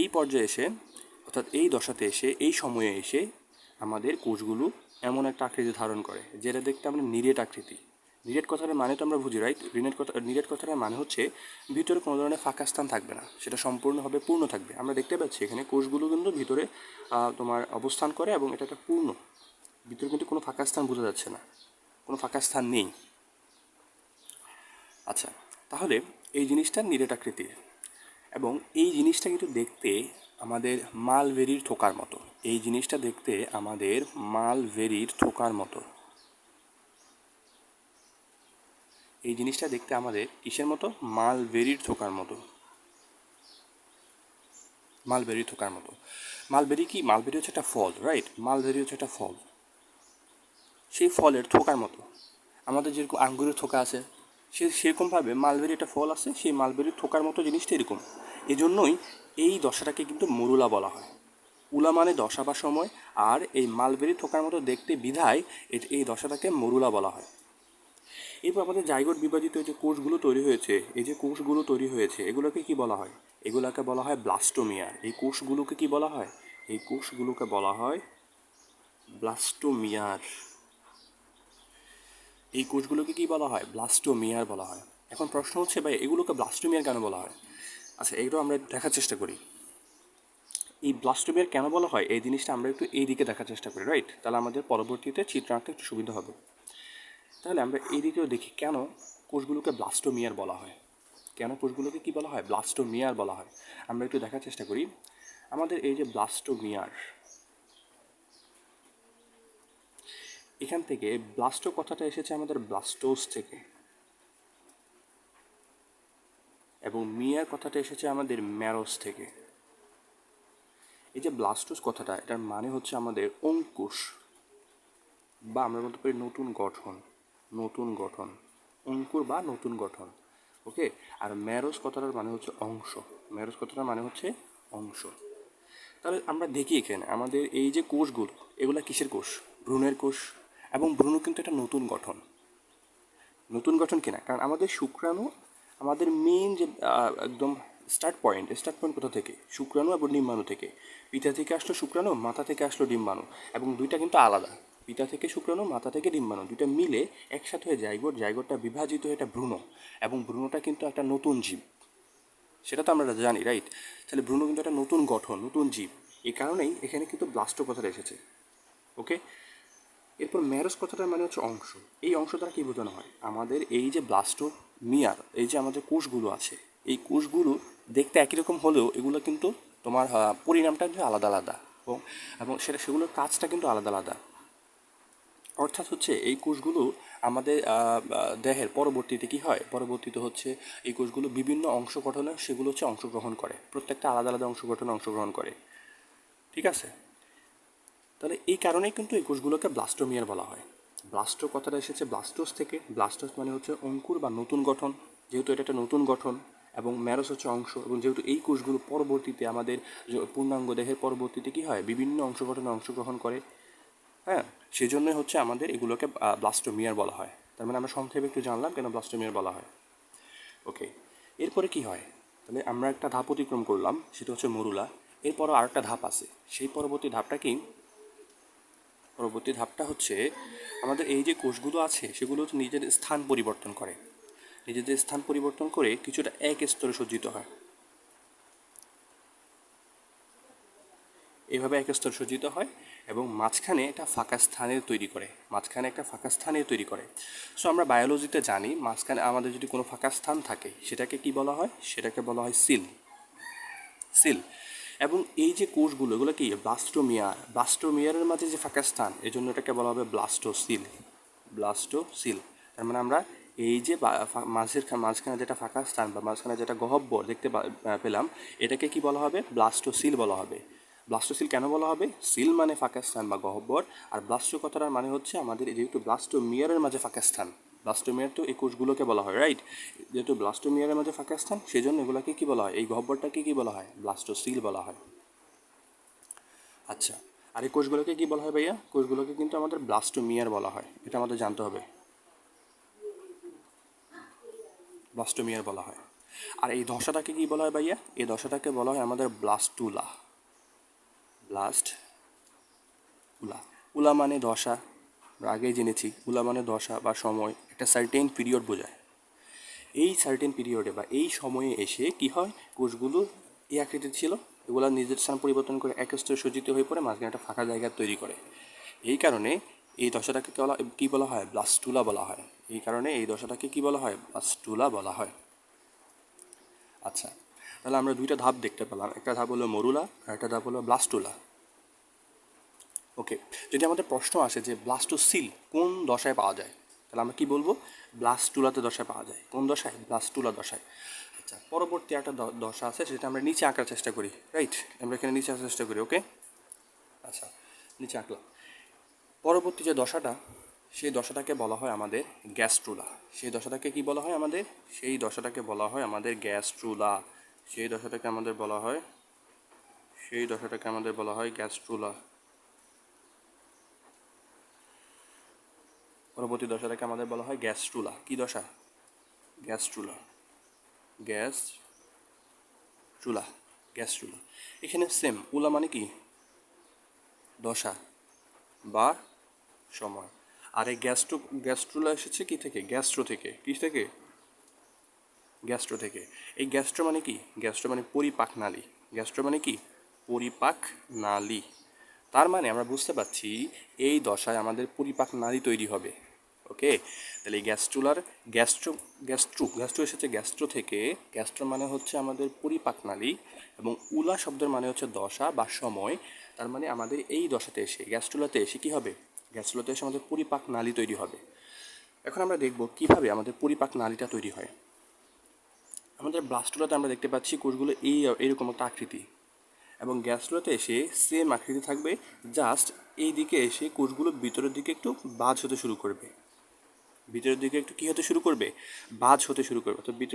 এই পর্যায়ে এসে, অর্থাৎ এই দশাতে এসে, এই সময়ে এসে আমাদের কোষগুলো এমন একটা আকৃতি ধারণ করে, যেটা দেখতে আমরা নিরেট আকৃতি। নিরেট কথাটার মানে তো আমরা বুঝি রাইট রিনেট কথা, নিরেট কথাটার মানে হচ্ছে ভিতরে কোনো ধরনের ফাঁকা স্থান থাকবে না, সেটা সম্পূর্ণভাবে পূর্ণ থাকবে। আমরা দেখতে পাচ্ছি এখানে কোষগুলো কিন্তু ভিতরে তোমার অবস্থান করে এবং এটা একটা পূর্ণ। ভিতরে কিন্তু কোনো ফাঁকা স্থান বোঝা যাচ্ছে না, কোনো ফাঁকা স্থান নেই। আচ্ছা তাহলে এই জিনিসটা নিরেট আকৃতির। এবং এই জিনিসটা কিন্তু দেখতে আমাদের মালবেরির থোকার মতো। এই জিনিসটা দেখতে আমাদের মালবেরির থোকার মতো। এই জিনিসটা দেখতে আমাদের কিসের মতো? মালবেরির থোকার মতো। মালবেরি থোকার মতো। মালবেরি কি? মালবেরি হচ্ছে একটা ফল রাইট মালবেরি হচ্ছে একটা ফল। সেই ফলের থোকার মতো। আমাদের যেরকম আঙ্গুরের থোকা আছে সে সেরকমভাবে মালবেরি একটা ফল আছে, সেই মালবেরি থোকার মতো জিনিসটা এরকম। এই জন্যই এই দশাটাকে কিন্তু মরুলা বলা হয়। উলা মানে দশা বা সময়, আর এই মালবেরি থোকার মতো দেখতে বিধায় এই দশাটাকে মরুলা বলা হয়। এরপর আমাদের জাইগোট বিভাজিত যে কোষগুলো তৈরি হয়েছে, এই যে কোষগুলো তৈরি হয়েছে, এগুলোকে কি বলা হয়? এগুলোকে বলা হয় ব্লাস্টোমিয়া। এই কোষগুলোকে কি বলা হয়? এই কোষগুলোকে বলা হয় ব্লাস্টোমিয়ার। এই কোষগুলোকে কি বলা হয়? ব্লাস্টোমিয়ার বলা হয়। এখন প্রশ্ন হচ্ছে, ভাই, এগুলোকে ব্লাস্টোমিয়ার কেন বলা হয়? আচ্ছা এগুলো আমরা দেখার চেষ্টা করি। এই ব্লাস্টোমিয়ার কেন বলা হয়? এই জিনিসটা আমরা একটু এই দিকে দেখার চেষ্টা করি রাইট তাহলে আমাদের পরবর্তীতে চিত্র আঁকতে একটু সুবিধা হবে। তাহলে আমরা এই দিকেও দেখি, কেন কোষগুলোকে ব্লাস্টোমিয়ার বলা হয়? কেন কোষগুলোকে কি বলা হয়? ব্লাস্টোমিয়ার বলা হয়। আমরা একটু দেখার চেষ্টা করি। আমাদের এই যে ব্লাস্টোমিয়ার এখান থেকে ব্লাস্টো কথাটা এসেছে আমাদের ব্লাস্টোস থেকে। এবং মিয়ার কথাটা এসেছে আমাদের ম্যারোস থেকে। এই যে ব্লাস্টোস কথাটা, এটার মানে হচ্ছে আমাদের অঙ্কুশ, বা আমরা বলতে পারি নতুন গঠন নতুন গঠন, অঙ্কুর বা নতুন গঠন, ওকে? আর ম্যারোস কথাটার মানে হচ্ছে অংশ, ম্যারোস কথাটার মানে হচ্ছে অংশ। তাহলে আমরা দেখি এখানে, আমাদের এই যে কোষগুলো, এগুলা কিসের কোষ? ভ্রূণের কোষ। এবং ভ্রূণ কিন্তু একটা নতুন গঠন। নতুন গঠন কিনা? কারণ আমাদের শুক্রাণু, আমাদের মেন যে একদম স্টার্ট পয়েন্ট স্টার্ট পয়েন্ট কোথা থেকে? শুক্রাণু এবং ডিম্বাণু থেকে। পিতা থেকে আসলো শুক্রাণু মাথা থেকে আসলো ডিম্বাণু। এবং দুইটা কিন্তু আলাদা। পিতা থেকে শুক্রাণু মাথা থেকে ডিম্বাণু। দুইটা মিলে একসাথে হয়ে জায়গোট জায়গোটটা বিভাজিত হয়ে একটা ভ্রূণ এবং ভ্রূণটা কিন্তু একটা নতুন জীব। সেটা তো আমরা জানি রাইট তাহলে ভ্রূণ কিন্তু একটা নতুন গঠন, নতুন জীব। এই কারণেই এখানে কিন্তু ব্লাস্টো কথাটা এসেছে। ওকে এরপর ম্যারোস কথাটার মানে হচ্ছে অংশ। এই অংশ দ্বারা কী বোঝানো হয়? আমাদের এই যে ব্লাস্টো মিয়ার এই যে আমাদের কোষগুলো আছে, এই কোষগুলো দেখতে একই রকম হলেও এগুলো কিন্তু তোমার পরিণামটা কিন্তু আলাদা আলাদা এবং এবং সেটা, সেগুলোর কাজটা কিন্তু আলাদা আলাদা। অর্থাৎ হচ্ছে এই কোষগুলো আমাদের দেহের পরবর্তীতে কি হয়? পরবর্তীতে হচ্ছে এই কোষগুলো বিভিন্ন অংশ গঠনে সেগুলো হচ্ছে অংশগ্রহণ করে। প্রত্যেকটা আলাদা আলাদা অংশ গঠনে অংশগ্রহণ করে। ঠিক আছে? তাহলে এই কারণেই কিন্তু এই কোষগুলোকে ব্লাস্টোমিয়ার বলা হয়। ব্লাস্টো কথাটা এসেছে ব্লাস্টোস থেকে। ব্লাস্টোস মানে হচ্ছে অঙ্কুর বা নতুন গঠন। যেহেতু এটা একটা নতুন গঠন এবং ম্যারোস হচ্ছে অংশ এবং যেহেতু এই কোষগুলো পরবর্তীতে আমাদের পূর্ণাঙ্গ দেহের পরবর্তীতে কী হয়? বিভিন্ন অংশ গঠনে অংশগ্রহণ করে। হ্যাঁ? সেই জন্যই হচ্ছে আমাদের এগুলোকে ব্লাস্টোমিয়ার বলা হয়। তার মানে আমরা সংক্ষেপে একটু জানলাম কেন ব্লাস্টোমিয়ার বলা হয়। ওকে। এরপরে কি হয়? তাহলে আমরা একটা ধাপ অতিক্রম করলাম, সেটা হচ্ছে মরুলা। এরপরও আরেকটা ধাপ আছে। সেই পরবর্তী ধাপটা কি? পরবর্তী ধাপটা হচ্ছে আমাদের এই যে কোষগুলো আছে, সেগুলো হচ্ছে নিজেদের স্থান পরিবর্তন করে। নিজেদের স্থান পরিবর্তন করে কিছুটা এক স্তরে সজ্জিত হয়। এইভাবে এক স্তর সজ্জিত হয় এবং মাঝখানে একটা ফাঁকা স্থানের তৈরি করে, মাঝখানে একটা ফাঁকা স্থানের তৈরি করে। সো আমরা বায়োলজিতে জানি মাঝখানে আমাদের যদি কোনো ফাঁকা স্থান থাকে, সেটাকে কি বলা হয়? সেটাকে বলা হয় সিল। সিল। এবং এই যে কোষগুলো, এগুলো কি ব্লাস্টোমিয়ার? ব্লাস্টোমিয়ারের মাঝে যে ফাঁকা স্থান এই জন্য এটাকে বলা হবে ব্লাস্টোসিল। ব্লাস্টোসিল। তার মানে আমরা এই যে মাঝের মাঝখানে যেটা ফাঁকা স্থান বা মাঝখানে যেটা গহব্বর দেখতে পেলাম, এটাকে কি বলা হবে? ব্লাস্টোসিল বলা হবে। ব্লাস্টোসিল কেন বলা হবে? সিল মানে ফাঁকা স্থান বা গহব্বর। আর ব্লাস্টো কথাটার মানে হচ্ছে আমাদের যেহেতু ব্লাস্টোমিয়ারের মাঝে ফাঁকা স্থান। ব্লাস্টোমিয়ার তো এই কোষগুলোকে বলা হয় রাইট যেহেতু ব্লাস্টোমিয়ারের মাঝে ফাঁকা স্থান সেই জন্য এগুলোকে কী বলা হয়? এই গহ্বরটাকে কী বলা হয়? ব্লাস্টোসিল বলা হয়। আচ্ছা আর এই কোষগুলোকে কী বলা হয় ভাইয়া? কোষগুলোকে কিন্তু আমাদের ব্লাস্টোমিয়ার বলা হয়, এটা আমাদের জানতে হবে। ব্লাস্টোমিয়ার বলা হয়। আর এই দশাটাকে কী বলা হয় ভাইয়া? এই দশাটাকে বলা হয় আমাদের ব্লাস্টুলা ব্লাস্ট উলা উলা মানে দশা। আমরা আগেই জেনেছি উলা মানে দশা বা সময়, একটা সার্টেন পিরিয়ড বোঝায়। এই সার্টেন পিরিয়ডে বা এই সময়ে এসে কি হয়? কোষগুলো এই আকৃতির ছিল, এগুলো নিজের স্থান পরিবর্তন করে একস্তরে সজ্জিত হয়ে পড়ে, মাঝখানে একটা ফাঁকা জায়গা তৈরি করে। এই কারণে এই দশাটাকে বলা কী বলা হয়? ব্লাস্টুলা বলা হয়। এই কারণে এই দশাটাকে কি বলা হয়? ব্লাস্টুলা বলা হয়। আচ্ছা তাহলে আমরা দুইটা ধাপ দেখতে পেলাম। একটা ধাপ হলো মরুলা আর একটা ধাপ হলো ব্লাস্টুলা ওকে যদি আমাদের প্রশ্ন আসে যে ব্লাস্টোসিল কোন দশায় পাওয়া যায়, তাহলে আমরা কি বলব? ব্লাস্টুলাতে দশায় পাওয়া যায়। কোন দশায়? ব্লাস্টুলা দশায়। আচ্ছা পরবর্তী একটা দশা আছে সেটা আমরা নিচে আঁকার চেষ্টা করি রাইট আমরা এখানে নিচে আঁকার চেষ্টা করি ওকে আচ্ছা নিচে আঁকলাম। পরবর্তী যে দশাটা, সেই দশাটাকে বলা হয় আমাদের গ্যাস্ট্রুলা সেই দশাটাকে কি বলা হয় আমাদের? সেই দশাটাকে বলা হয় আমাদের গ্যাস্ট্রুলা সেই দশাটাকে আমাদের বলা হয়, সেই দশাটাকে আমাদের বলা হয় গ্যাস্ট্রুলা পরবর্তী দশাটাকে আমাদের বলা হয় গ্যাস চুলা। কি দশা? গ্যাস চুলা। গ্যাস চুলা। গ্যাস চুলা। এখানে সেম উলা মানে কি? দশা বা সময়। আর এই গ্যাস্ট্রো গ্যাস্ট্রোলা এসেছে কি থেকে? গ্যাস্ট্রো থেকে। কি থেকে? গ্যাস্ট্রো থেকে। এই গ্যাস্ট্রো মানে কি? গ্যাস্ট্রো মানে পরিপাক নালী। গ্যাস্ট্রো মানে কি? পরিপাক নালী। তার মানে আমরা বুঝতে পারছি এই দশায় আমাদের পরিপাক নালী তৈরি হবে। ওকে? তাহলে এই গ্যাস্ট্রুলার, গ্যাস্ট্রো গ্যাস্ট্রো গ্যাস্ট্রো এসেছে গ্যাস্ট্রো থেকে। গ্যাস্ট্রো মানে হচ্ছে আমাদের পরিপাক নালী এবং উলা শব্দের মানে হচ্ছে দশা বা সময়। তার মানে আমাদের এই দশাতে এসে, গ্যাস্ট্রুলাতে এসে কী হবে? গ্যাস্ট্রুলাতে এসে আমাদের পরিপাক নালী তৈরি হবে। এখন আমরা দেখব কীভাবে আমাদের পরিপাক নালীটা তৈরি হয়। আমাদের ব্লাস্টুলাতে আমরা দেখতে পাচ্ছি কোষগুলো এই, এরকম একটা আকৃতি। এবং গ্যাসগুলোতে এসে সেম আকৃতি থাকবে জাস্ট এই দিকে এসে কোষগুলো ভিতরের দিকে একটু বাজ হতে শুরু করবে। ভিতরের দিকে একটু কী হতে শুরু করবে? বাজ হতে শুরু করবে। তো ভিতর